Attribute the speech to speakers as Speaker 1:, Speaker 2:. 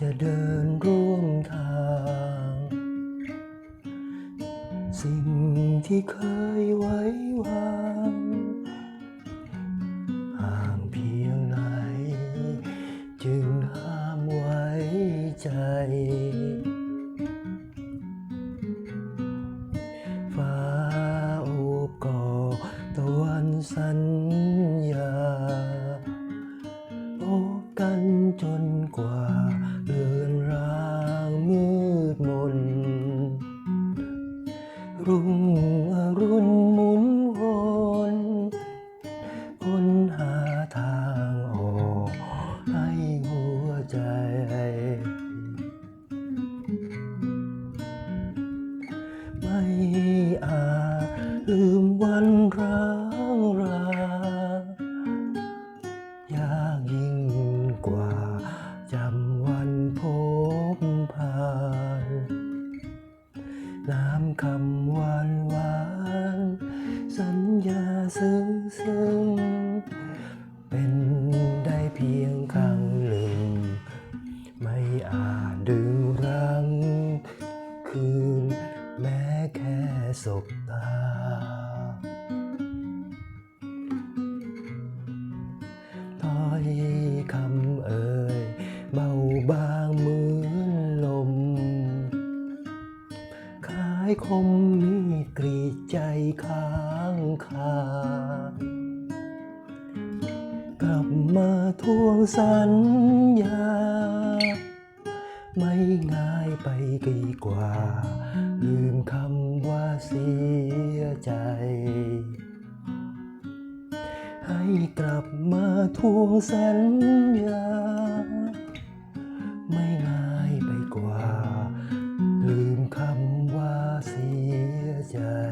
Speaker 1: จะเดินร่วมทาง สิ่งที่เคยไว้วางห่างเพียงไหน จึงห้ามไว้ใจ ฟ้าโอบกอดตะวันสัญ อรุณหมุนวนค้นหาทางออกให้หัวใจ ไม่อาจลืมวันร้างรายากยิ่งกว่าจำวันพบผ่าน น้ำคำ ซึ้งซึ้งเป็นได้เพียงครั้งหนึ่ง ไม่อาจดึงรั้ง คืนแม้แค่สบตาายคมมีดกรีดใจค้างคากลับมาทวงสัญญา ไม่ง่ายไปกี่กว่า ลืมคำว่าเสียใจ ให้กลับมาทวงสัญญา ไม่ง่ายไปกว่า Yeah.